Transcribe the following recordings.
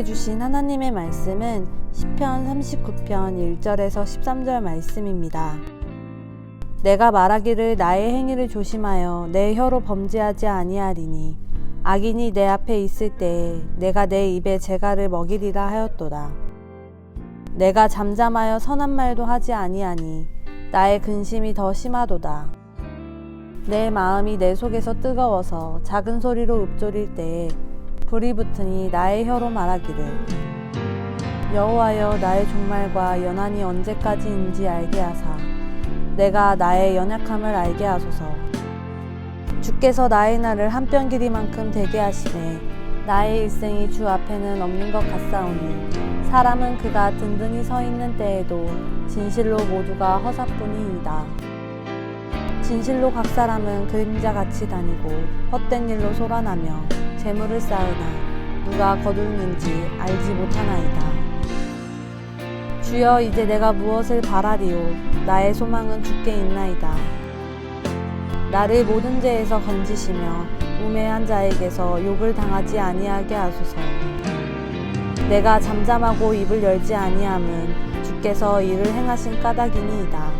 우리에게 주신 하나님의 말씀은 시편 39편 1절에서 13절 말씀입니다. 내가 말하기를 나의 행위를 조심하여 내 혀로 범죄하지 아니하리니 악인이 내 앞에 있을 때에 내가 내 입에 재갈을 먹이리라 하였도다. 내가 잠잠하여 선한 말도 하지 아니하니 나의 근심이 더 심하도다. 내 마음이 내 속에서 뜨거워서 작은 소리로 읊조릴 때에 불이 붙으니 나의 혀로 말하기를. 여호와여 나의 종말과 연한이 언제까지인지 알게 하사. 내가 나의 연약함을 알게 하소서. 주께서 나의 날을 한뼘 길이만큼 되게 하시네. 나의 일생이 주 앞에는 없는 것 같사오니 사람은 그가 든든히 서 있는 때에도 진실로 모두가 허사뿐이이다. 진실로 각 사람은 그림자 같이 다니고 헛된 일로 소란하며 재물을 쌓으나 누가 거두는지 알지 못하나이다. 주여 이제 내가 무엇을 바라리요 나의 소망은 주께 있나이다. 나를 모든 죄에서 건지시며 우매한 자에게서 욕을 당하지 아니하게 하소서. 내가 잠잠하고 입을 열지 아니함은 주께서 이를 행하신 까닭이니이다.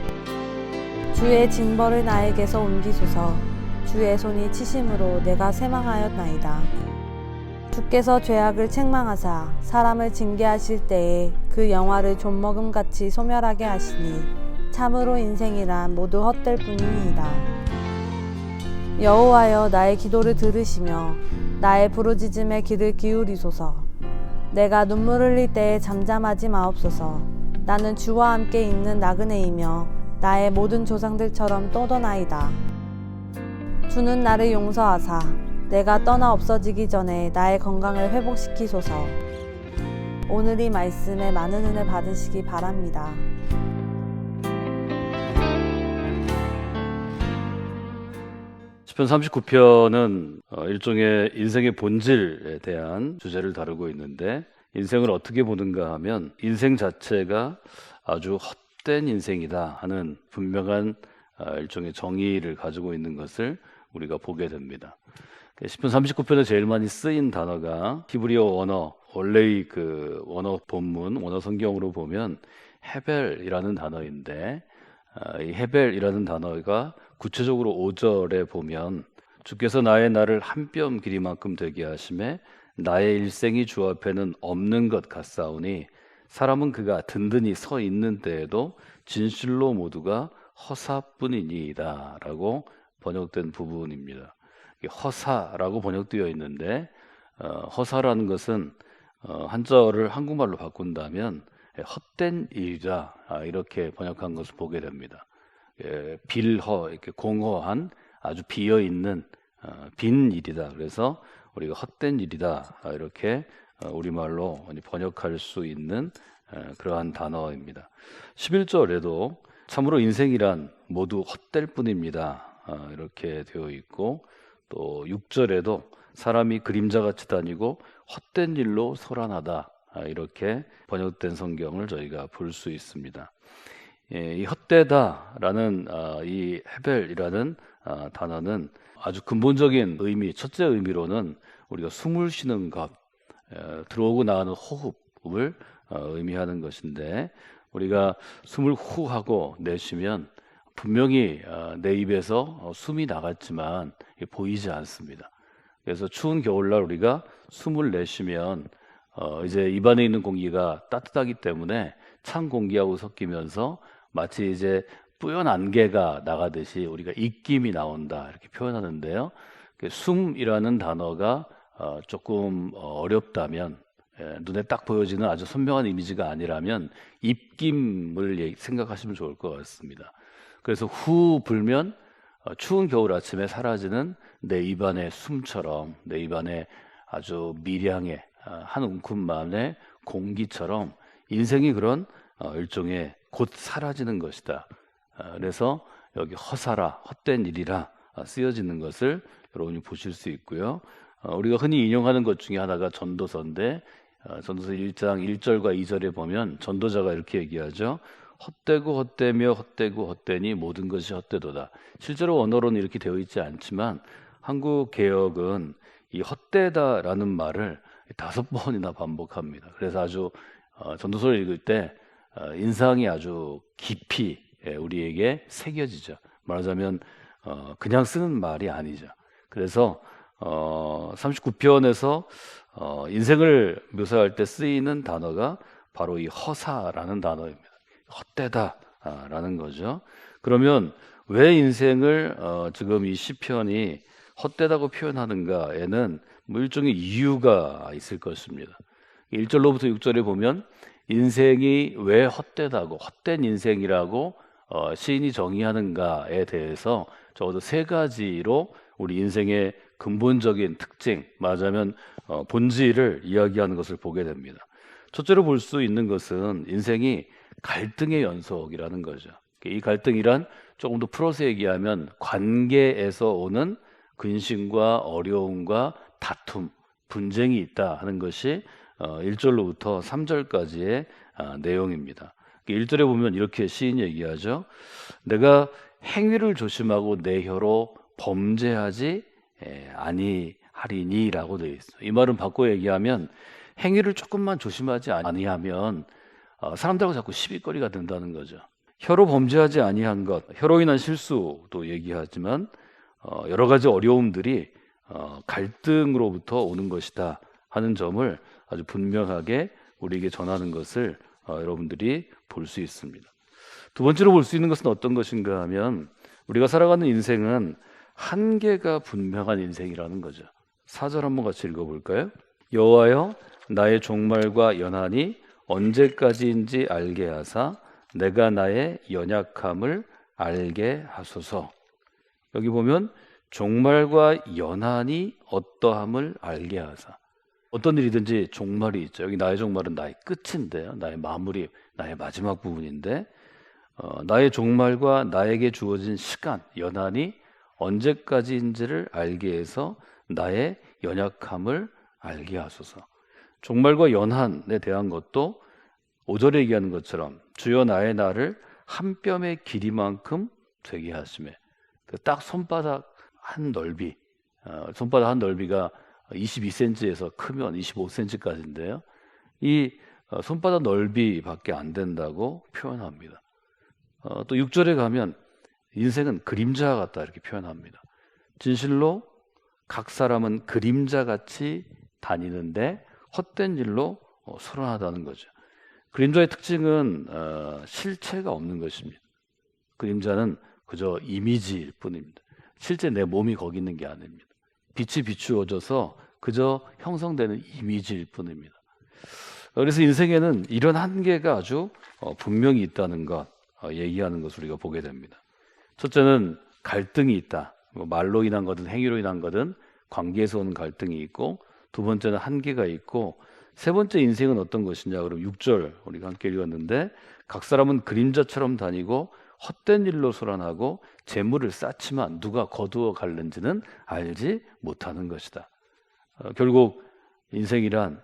주의 징벌을 나에게서 옮기소서. 주의 손이 치심으로 내가 세망하였나이다. 주께서 죄악을 책망하사 사람을 징계하실 때에 그 영화를 좀먹음 같이 소멸하게 하시니 참으로 인생이란 모두 헛될 뿐이니이다. 여호와여 나의 기도를 들으시며 나의 부르짖음에 귀를 기울이소서. 내가 눈물 흘릴 때에 잠잠하지 마옵소서. 나는 주와 함께 있는 나그네이며 나의 모든 조상들처럼 떠도나이다. 주는 나를 용서하사 내가 떠나 없어지기 전에 나의 건강을 회복시키소서. 오늘 이 말씀에 많은 은혜 받으시기 바랍니다. 시편 39편은 어, 일종의 인생의 본질에 대한 주제를 다루고 있는데 인생을 어떻게 보는가 하면 인생 자체가 아주 헛된 인생이다 하는 분명한 어, 일종의 정의를 가지고 있는 것을 우리가 보게 됩니다. 시편 39편에 제일 많이 쓰인 단어가 히브리어 원어 원래의 그 원어 본문 원어 성경으로 보면 헤벨이라는 단어인데 아, 이 헤벨이라는 단어가 구체적으로 5절에 보면 주께서 나의 날을 한뼘 길이만큼 되게 하심에 나의 일생이 주 앞에는 없는 것 같사오니 사람은 그가 든든히 서 있는 때에도 진실로 모두가 허사뿐이니이다라고 번역된 부분입니다. 허사라고 번역되어 있는데 어, 허사라는 것은 어, 한자어를 한국말로 바꾼다면 헛된 일이다 아, 이렇게 번역한 것을 보게 됩니다. 예, 빌허 이렇게 공허한 아주 비어 있는 어, 빈 일이다. 그래서 우리가 헛된 일이다 아, 이렇게 어, 우리말로 번역할 수 있는 어, 그러한 단어입니다. 11절에도 참으로 인생이란 모두 헛될 뿐입니다. 아, 이렇게 되어 있고 또 6절에도 사람이 그림자같이 다니고 헛된 일로 소란하다 아, 이렇게 번역된 성경을 저희가 볼 수 있습니다. 예, 이 헛되다라는 아, 이 헤벨이라는 아, 단어는 아주 근본적인 의미, 첫째 의미로는 우리가 숨을 쉬는 것, 에, 들어오고 나가는 호흡을 어, 의미하는 것인데 우리가 숨을 후 하고 내쉬면 분명히 어, 내 입에서 어, 숨이 나갔지만 보이지 않습니다. 그래서 추운 겨울날 우리가 숨을 내쉬면 어, 이제 입안에 있는 공기가 따뜻하기 때문에 찬 공기하고 섞이면서 마치 이제 뿌연 안개가 나가듯이 우리가 입김이 나온다 이렇게 표현하는데요. 그 숨이라는 단어가 어, 조금 어, 어렵다면 예, 눈에 딱 보여지는 아주 선명한 이미지가 아니라면 입김을 예- 생각하시면 좋을 것 같습니다. 그래서 후 불면 어, 추운 겨울 아침에 사라지는 내 입안의 숨처럼 내 입안에 아주 미량의 어, 한 움큼만의 공기처럼 인생이 그런 어, 일종의 곧 사라지는 것이다. 어, 그래서 여기 허사라 헛된 일이라 어, 쓰여지는 것을 여러분이 보실 수 있고요. 어, 우리가 흔히 인용하는 것 중에 하나가 전도서인데 어, 전도서 1장 1절과 2절에 보면 전도자가 이렇게 얘기하죠. 헛되고 헛되며 헛되고 헛되니 모든 것이 헛되도다. 실제로 원어로는 이렇게 되어 있지 않지만 한국 개혁은 이 헛되다라는 말을 다섯 번이나 반복합니다. 그래서 아주 어, 전도서를 읽을 때 어, 인상이 아주 깊이 예, 우리에게 새겨지죠. 말하자면 어, 그냥 쓰는 말이 아니죠. 그래서 어, 39편에서 어, 인생을 묘사할 때 쓰이는 단어가 바로 이 허사라는 단어입니다. 헛되다라는 거죠. 그러면 왜 인생을 어, 지금 이 시편이 헛되다고 표현하는가에는 뭐 일종의 이유가 있을 것입니다. 1절로부터 6절에 보면 인생이 왜 헛되다고 헛된 인생이라고 어, 시인이 정의하는가에 대해서 적어도 세 가지로 우리 인생의 근본적인 특징, 말하자면 어, 본질을 이야기하는 것을 보게 됩니다. 첫째로 볼 수 있는 것은 인생이 갈등의 연속이라는 거죠. 이 갈등이란 조금 더 풀어서 얘기하면 관계에서 오는 근심과 어려움과 다툼, 분쟁이 있다 하는 것이 어, 1절로부터 3절까지의 아, 내용입니다. 1절에 보면 이렇게 시인이 얘기하죠. 내가 행위를 조심하고 내 혀로 범죄하지 에, 아니하리니라고 되어 있어요. 이 말은 바꿔 얘기하면 행위를 조금만 조심하지 아니하면 어, 사람들하고 자꾸 시비거리가 된다는 거죠. 혀로 범죄하지 아니한 것, 혀로 인한 실수도 얘기하지만 어, 여러 가지 어려움들이 어, 갈등으로부터 오는 것이다 하는 점을 아주 분명하게 우리에게 전하는 것을 어, 여러분들이 볼 수 있습니다. 두 번째로 볼 수 있는 것은 어떤 것인가 하면 우리가 살아가는 인생은 한계가 분명한 인생이라는 거죠. 사절 한번 같이 읽어볼까요? 여호와여 나의 종말과 연한이 언제까지인지 알게 하사 내가 나의 연약함을 알게 하소서. 여기 보면 종말과 연한이 어떠함을 알게 하사. 어떤 일이든지 종말이 있죠. 여기 나의 종말은 나의 끝인데요. 나의 마무리, 나의 마지막 부분인데 어, 나의 종말과 나에게 주어진 시간, 연한이 언제까지인지를 알게 해서 나의 연약함을 알게 하소서. 종말과 연한에 대한 것도 5절에 얘기하는 것처럼 주여 나의 나를 한 뼘의 길이만큼 되게 하심에 그딱 손바닥 한 넓이 어, 손바닥 한 넓이가 22cm에서 크면 25cm까지인데요. 이 어, 손바닥 넓이밖에 안 된다고 표현합니다. 어, 또 6절에 가면 인생은 그림자 같다 이렇게 표현합니다. 진실로 각 사람은 그림자 같이 다니는데 헛된 일로 어, 소란하다는 거죠. 그림자의 특징은 어, 실체가 없는 것입니다. 그림자는 그저 이미지일 뿐입니다. 실제 내 몸이 거기 있는 게 아닙니다. 빛이 비추어져서 그저 형성되는 이미지일 뿐입니다. 그래서 인생에는 이런 한계가 아주 어, 분명히 있다는 것 어, 얘기하는 것을 우리가 보게 됩니다. 첫째는 갈등이 있다. 뭐 말로 인한 거든 행위로 인한 거든 관계에서 오는 갈등이 있고 두 번째는 한계가 있고 세 번째 인생은 어떤 것이냐 그럼 6절 우리가 함께 읽었는데 각 사람은 그림자처럼 다니고 헛된 일로 소란하고 재물을 쌓지만 누가 거두어 갈는지는 알지 못하는 것이다. 어, 결국 인생이란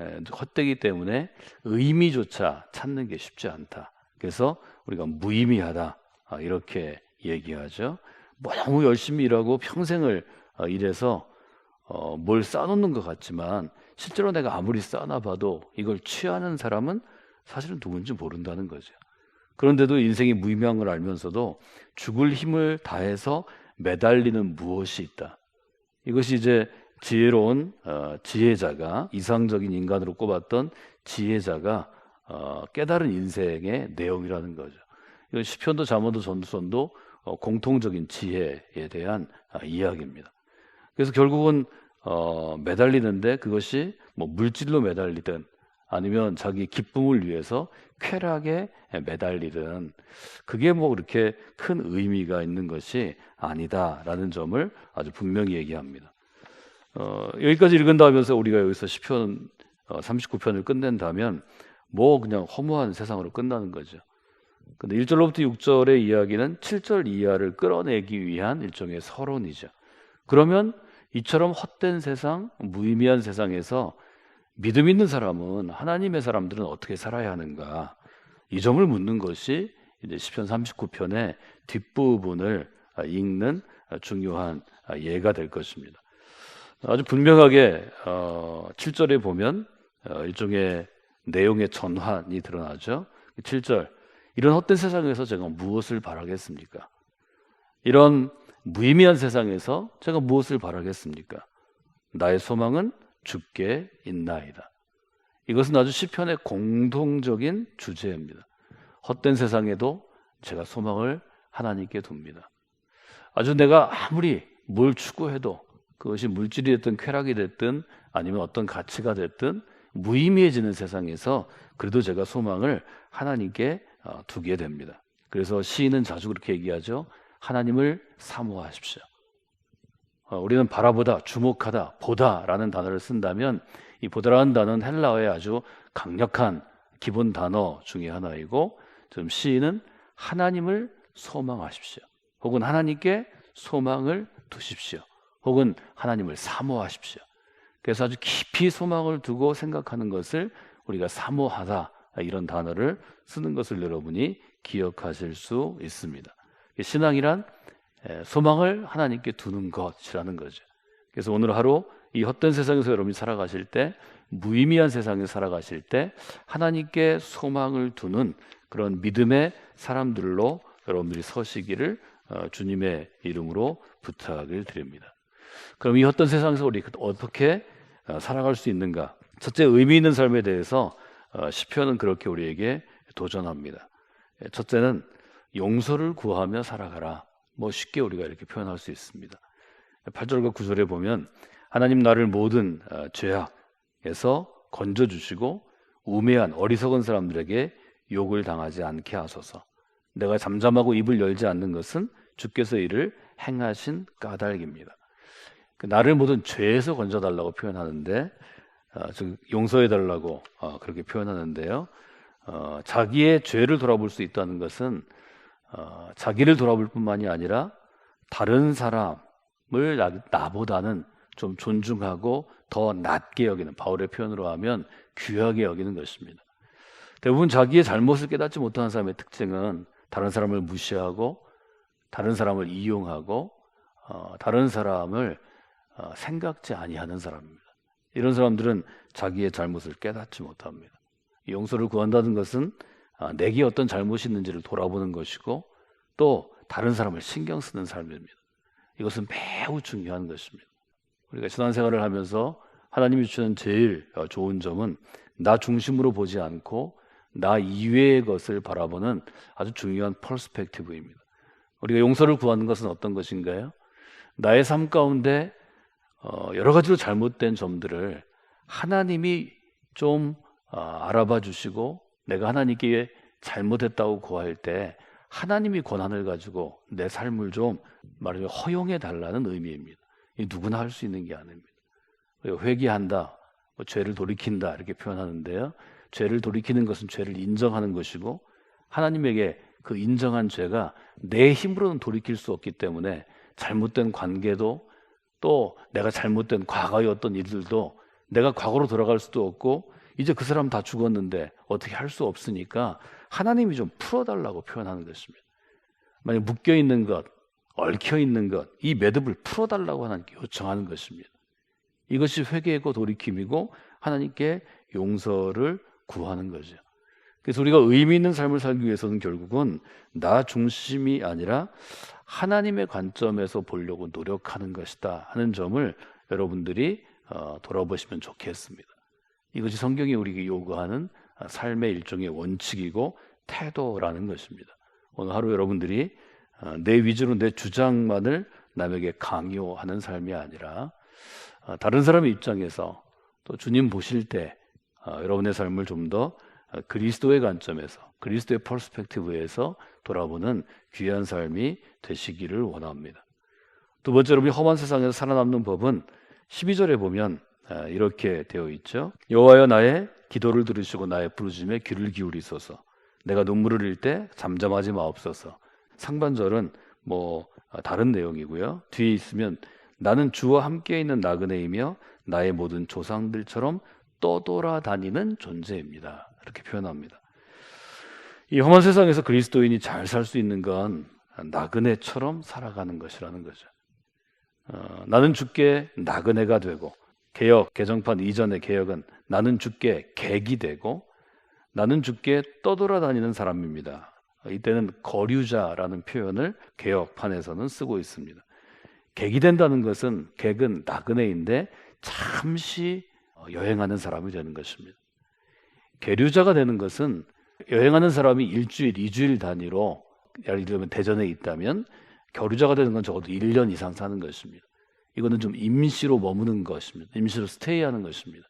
에, 헛되기 때문에 의미조차 찾는 게 쉽지 않다. 그래서 우리가 무의미하다 아, 이렇게 얘기하죠. 뭐 너무 열심히 일하고 평생을 어, 일해서 어, 뭘 쌓아놓는 것 같지만 실제로 내가 아무리 쌓아놔 봐도 이걸 취하는 사람은 사실은 누군지 모른다는 거죠. 그런데도 인생이 무의미한 걸 알면서도 죽을 힘을 다해서 매달리는 무엇이 있다. 이것이 이제 지혜로운 어, 지혜자가 이상적인 인간으로 꼽았던 지혜자가 어, 깨달은 인생의 내용이라는 거죠. 이건 시편도 잠언도 전도선도 어, 공통적인 지혜에 대한 아, 이야기입니다. 그래서 결국은 어, 매달리는데 그것이 뭐 물질로 매달리든 아니면 자기 기쁨을 위해서 쾌락에 매달리든 그게 뭐 그렇게 큰 의미가 있는 것이 아니다라는 점을 아주 분명히 얘기합니다. 어, 여기까지 읽은다면서 우리가 여기서 시편 어, 39편을 끝낸다면 뭐 그냥 허무한 세상으로 끝나는 거죠. 근데 1절로부터 6절의 이야기는 7절 이하를 끌어내기 위한 일종의 서론이죠. 그러면 이처럼 헛된 세상, 무의미한 세상에서 믿음 있는 사람은 하나님의 사람들은 어떻게 살아야 하는가? 이 점을 묻는 것이 이제 시편 39편의 뒷부분을 읽는 중요한 예가 될 것입니다. 아주 분명하게 어, 7절에 보면 어, 일종의 내용의 전환이 드러나죠. 7절 이런 헛된 세상에서 제가 무엇을 바라겠습니까? 이런 무의미한 세상에서 제가 무엇을 바라겠습니까? 나의 소망은 주께 있나이다. 이것은 아주 시편의 공통적인 주제입니다. 헛된 세상에도 제가 소망을 하나님께 둡니다. 아주 내가 아무리 뭘 추구해도 그것이 물질이 됐든 쾌락이 됐든 아니면 어떤 가치가 됐든 무의미해지는 세상에서 그래도 제가 소망을 하나님께 어, 두게 됩니다. 그래서 시인은 자주 그렇게 얘기하죠. 하나님을 사모하십시오. 어, 우리는 바라보다, 주목하다, 보다라는 단어를 쓴다면 이 보다라는 단어는 헬라어의 아주 강력한 기본 단어 중의 하나이고 지금 시인은 하나님을 소망하십시오. 혹은 하나님께 소망을 두십시오. 혹은 하나님을 사모하십시오. 그래서 아주 깊이 소망을 두고 생각하는 것을 우리가 사모하다 이런 단어를 쓰는 것을 여러분이 기억하실 수 있습니다. 신앙이란 에, 소망을 하나님께 두는 것이라는 거죠. 그래서 오늘 하루 이 헛된 세상에서 여러분이 살아가실 때 무의미한 세상에 살아가실 때 하나님께 소망을 두는 그런 믿음의 사람들로 여러분들이 서시기를 어, 주님의 이름으로 부탁을 드립니다. 그럼 이 헛된 세상에서 우리 어떻게 어, 살아갈 수 있는가? 첫째 의미 있는 삶에 대해서 어, 시편은 그렇게 우리에게 도전합니다. 예, 첫째는 용서를 구하며 살아가라. 뭐 쉽게 우리가 이렇게 표현할 수 있습니다. 8절과 9절에 보면 하나님 나를 모든 어, 죄악에서 건져 주시고 우매한 어리석은 사람들에게 욕을 당하지 않게 하소서. 내가 잠잠하고 입을 열지 않는 것은 주께서 이를 행하신 까닭입니다. 그 나를 모든 죄에서 건져달라고 표현하는데 어, 즉 용서해달라고 어, 그렇게 표현하는데요. 어, 자기의 죄를 돌아볼 수 있다는 것은 어, 자기를 돌아볼 뿐만이 아니라 다른 사람을 나, 나보다는 좀 존중하고 더 낮게 여기는 바울의 표현으로 하면 귀하게 여기는 것입니다. 대부분 자기의 잘못을 깨닫지 못하는 사람의 특징은 다른 사람을 무시하고 다른 사람을 이용하고 어, 다른 사람을 어, 생각지 아니하는 사람입니다. 이런 사람들은 자기의 잘못을 깨닫지 못합니다. 용서를 구한다는 것은 아, 내게 어떤 잘못이 있는지를 돌아보는 것이고 또 다른 사람을 신경 쓰는 삶입니다. 이것은 매우 중요한 것입니다. 우리가 신앙생활을 하면서 하나님이 주시는 제일 어, 좋은 점은 나 중심으로 보지 않고 나 이외의 것을 바라보는 아주 중요한 퍼스펙티브입니다. 우리가 용서를 구하는 것은 어떤 것인가요? 나의 삶 가운데 어, 여러 가지로 잘못된 점들을 하나님이 좀 어, 알아봐 주시고 내가 하나님께 잘못했다고 구할 때 하나님이 권한을 가지고 내 삶을 좀 말하자면 허용해 달라는 의미입니다. 이 누구나 할 수 있는 게 아닙니다. 회개한다, 뭐 죄를 돌이킨다 이렇게 표현하는데요. 죄를 돌이키는 것은 죄를 인정하는 것이고 하나님에게 그 인정한 죄가 내 힘으로는 돌이킬 수 없기 때문에 잘못된 관계도 또 내가 잘못된 과거의 어떤 일들도 내가 과거로 돌아갈 수도 없고 이제 그 사람 다 죽었는데 어떻게 할 수 없으니까 하나님이 좀 풀어달라고 표현하는 것입니다. 만약 묶여 있는 것, 얽혀 있는 것, 이 매듭을 풀어달라고 하나님께 요청하는 것입니다. 이것이 회개고 돌이킴이고 하나님께 용서를 구하는 거죠. 그래서 우리가 의미 있는 삶을 살기 위해서는 결국은 나 중심이 아니라 하나님의 관점에서 보려고 노력하는 것이다 하는 점을 여러분들이 어, 돌아보시면 좋겠습니다. 이것이 성경이 우리에게 요구하는 삶의 일종의 원칙이고 태도라는 것입니다. 오늘 하루 여러분들이 어, 내 위주로 내 주장만을 남에게 강요하는 삶이 아니라 어, 다른 사람의 입장에서 또 주님 보실 때 어, 여러분의 삶을 좀 더 그리스도의 관점에서 그리스도의 퍼스펙티브에서 돌아보는 귀한 삶이 되시기를 원합니다. 두 번째로 우리 험한 세상에서 살아남는 법은 12절에 보면 아, 이렇게 되어 있죠. 여호와여 나의 기도를 들으시고 나의 부르짖음에 귀를 기울이소서. 내가 눈물을 흘릴 때 잠잠하지 마옵소서. 상반절은 뭐 아, 다른 내용이고요. 뒤에 있으면 나는 주와 함께 있는 나그네이며 나의 모든 조상들처럼 떠돌아다니는 존재입니다. 이렇게 표현합니다. 이 험한 세상에서 그리스도인이 잘 살 수 있는 건 나그네처럼 살아가는 것이라는 거죠. 어, 나는 죽게 나그네가 되고 개혁 개정판 이전의 개혁은 나는 죽게 객이 되고 나는 죽게 떠돌아다니는 사람입니다. 이때는 거류자라는 표현을 개혁판에서는 쓰고 있습니다. 객이 된다는 것은 객은 나그네인데 잠시 어, 여행하는 사람이 되는 것입니다. 계류자가 되는 것은 여행하는 사람이 일주일, 이주일 단위로 예를 들면 대전에 있다면 겨루자가 되는 건 적어도 1년 이상 사는 것입니다. 이거는 좀 임시로 머무는 것입니다. 임시로 스테이하는 것입니다.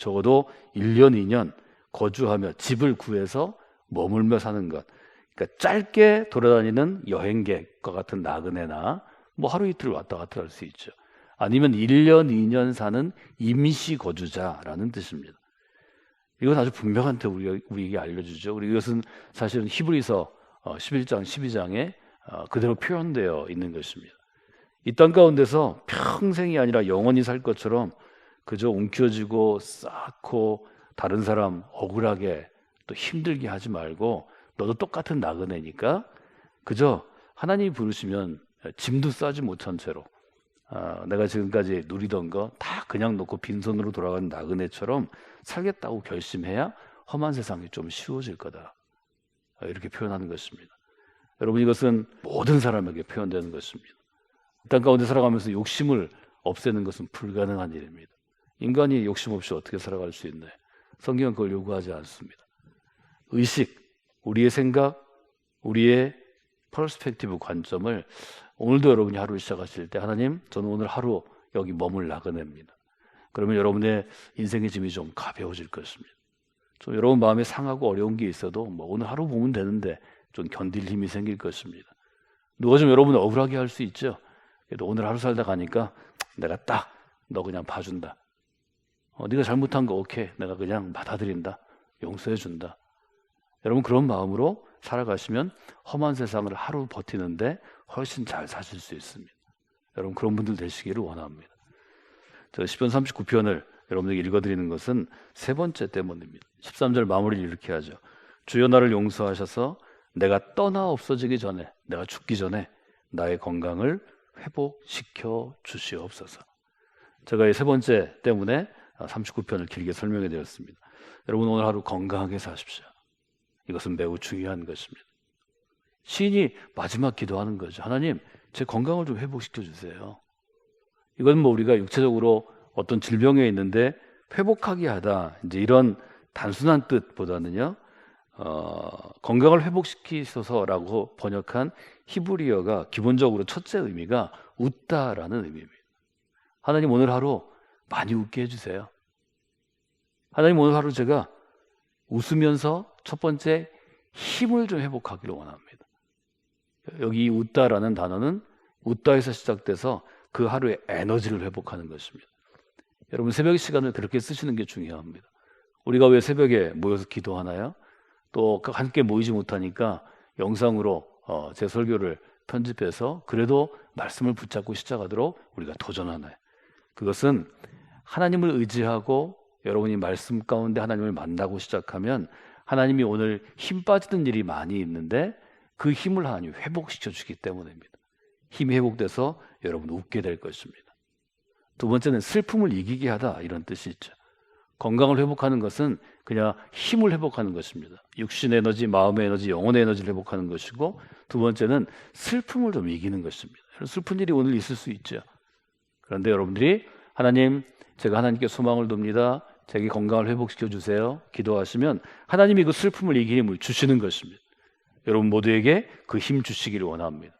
적어도 1년, 2년 거주하며 집을 구해서 머물며 사는 것. 그러니까 짧게 돌아다니는 여행객과 같은 나그네나 뭐 하루 이틀 왔다 갔다 할 수 있죠. 아니면 1년, 2년 사는 임시 거주자라는 뜻입니다. 이건 아주 분명한 테 우리가, 우리에게 알려주죠. 우리 이것은 사실은 히브리서 11장, 12장에 어, 그대로 표현되어 있는 것입니다. 이 땅 가운데서 평생이 아니라 영원히 살 것처럼 그저 움켜쥐고 쌓고 다른 사람 억울하게 또 힘들게 하지 말고 너도 똑같은 나그네니까 그저 하나님이 부르시면 짐도 싸지 못한 채로 아, 내가 지금까지 누리던 거 다 그냥 놓고 빈손으로 돌아가는 나그네처럼 살겠다고 결심해야 험한 세상이 좀 쉬워질 거다. 아, 이렇게 표현하는 것입니다. 여러분 이것은 모든 사람에게 표현되는 것입니다. 땅 가운데 살아가면서 욕심을 없애는 것은 불가능한 일입니다. 인간이 욕심 없이 어떻게 살아갈 수 있나요? 성경은 그걸 요구하지 않습니다. 의식, 우리의 생각, 우리의 퍼스펙티브 관점을 오늘도 여러분이 하루를 시작하실 때 하나님 저는 오늘 하루 여기 머물 나그네입니다. 그러면 여러분의 인생의 짐이 좀 가벼워질 것입니다. 좀 여러분 마음에 상하고 어려운 게 있어도 뭐 오늘 하루 보면 되는데 좀 견딜 힘이 생길 것입니다. 누가 좀 여러분을 억울하게 할 수 있죠. 그래도 오늘 하루 살다 가니까 내가 딱 너 그냥 봐준다. 어, 네가 잘못한 거 오케이. 내가 그냥 받아들인다. 용서해 준다. 여러분 그런 마음으로 살아가시면 험한 세상을 하루 버티는데 훨씬 잘 사실 수 있습니다. 여러분 그런 분들 되시기를 원합니다. 저 10편 39편을 여러분에게 읽어드리는 것은 세 번째 때문입니다. 13절 마무리를 이렇게 하죠. 주여 나를 용서하셔서 내가 떠나 없어지기 전에 내가 죽기 전에 나의 건강을 회복시켜 주시옵소서. 제가 이 세 번째 때문에 39편을 길게 설명해 드렸습니다. 여러분 오늘 하루 건강하게 사십시오. 이것은 매우 중요한 것입니다. 시인이 마지막 기도하는 거죠. 하나님, 제 건강을 좀 회복시켜 주세요. 이건 뭐 우리가 육체적으로 어떤 질병에 있는데 회복하게 하다. 이제 이런 단순한 뜻보다는요, 어, 건강을 회복시키소서라고 번역한 히브리어가 기본적으로 첫째 의미가 웃다라는 의미입니다. 하나님 오늘 하루 많이 웃게 해주세요. 하나님 오늘 하루 제가 웃으면서 첫 번째 힘을 좀 회복하기를 원합니다. 여기 웃다라는 단어는 웃다에서 시작돼서 그 하루의 에너지를 회복하는 것입니다. 여러분 새벽 시간을 그렇게 쓰시는 게 중요합니다. 우리가 왜 새벽에 모여서 기도하나요? 또 함께 모이지 못하니까 영상으로 어, 제 설교를 편집해서 그래도 말씀을 붙잡고 시작하도록 우리가 도전하나요? 그것은 하나님을 의지하고 여러분이 말씀 가운데 하나님을 만나고 시작하면 하나님이 오늘 힘 빠지는 일이 많이 있는데 그 힘을 하나님 회복시켜 주기 때문입니다. 힘이 회복돼서 여러분 웃게 될 것입니다. 두 번째는 슬픔을 이기게 하다 이런 뜻이 있죠. 건강을 회복하는 것은 그냥 힘을 회복하는 것입니다. 육신의 에너지, 마음의 에너지, 영혼의 에너지를 회복하는 것이고 두 번째는 슬픔을 좀 이기는 것입니다. 슬픈 일이 오늘 있을 수 있죠. 그런데 여러분들이 하나님, 제가 하나님께 소망을 둡니다. 제게 건강을 회복시켜 주세요. 기도하시면 하나님이 그 슬픔을 이기는 힘을 주시는 것입니다. 여러분 모두에게 그 힘 주시기를 원합니다.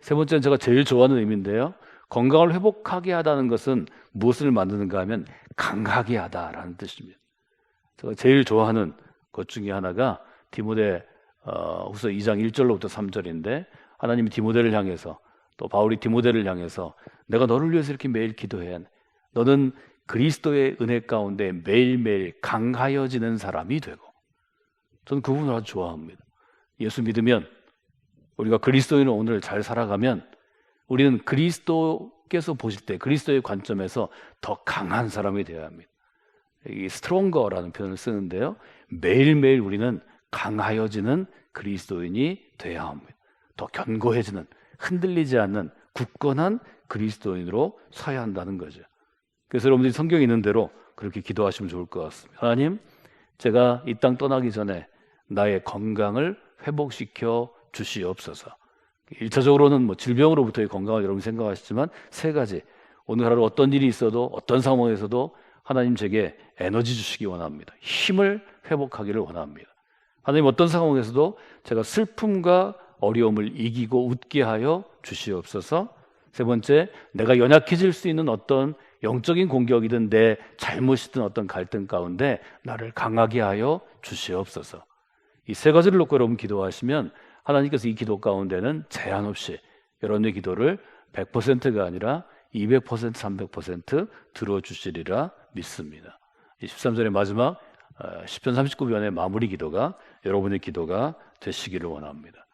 세 번째는 제가 제일 좋아하는 의미인데요. 건강을 회복하게 하다는 것은 무엇을 만드는가 하면 강하게 하다라는 뜻입니다. 제가 제일 좋아하는 것 중에 하나가 디모데 어, 후서 2장 1절로부터 3절인데 하나님이 디모데를 향해서 또 바울이 디모데를 향해서 내가 너를 위해서 이렇게 매일 기도해. 너는 그리스도의 은혜 가운데 매일매일 강하여지는 사람이 되고 저는 그 부분을 아주 좋아합니다. 예수 믿으면 우리가 그리스도인은 오늘 잘 살아가면 우리는 그리스도께서 보실 때 그리스도의 관점에서 더 강한 사람이 되어야 합니다. 이 스트롱거라는 표현을 쓰는데요. 매일매일 우리는 강하여지는 그리스도인이 되어야 합니다. 더 견고해지는 흔들리지 않는 굳건한 그리스도인으로 서야 한다는 거죠. 그래서 여러분들이 성경에 있는 대로 그렇게 기도하시면 좋을 것 같습니다. 하나님, 제가 이 땅 떠나기 전에 나의 건강을 회복시켜 주시옵소서. 1차적으로는 뭐 질병으로부터의 건강을 여러분 생각하시지만 세 가지. 오늘 하루 어떤 일이 있어도 어떤 상황에서도 하나님 제게 에너지 주시기 원합니다. 힘을 회복하기를 원합니다. 하나님 어떤 상황에서도 제가 슬픔과 어려움을 이기고 웃게 하여 주시옵소서. 세 번째, 내가 연약해질 수 있는 어떤 영적인 공격이든 내 잘못이든 어떤 갈등 가운데 나를 강하게 하여 주시옵소서. 이 세 가지를 놓고 여러분 기도하시면 하나님께서 이 기도 가운데는 제한 없이 여러분의 기도를 100%가 아니라 200%, 300% 들어주시리라 믿습니다. 이 13절의 마지막 어, 10편 39편의 마무리 기도가 여러분의 기도가 되시기를 원합니다.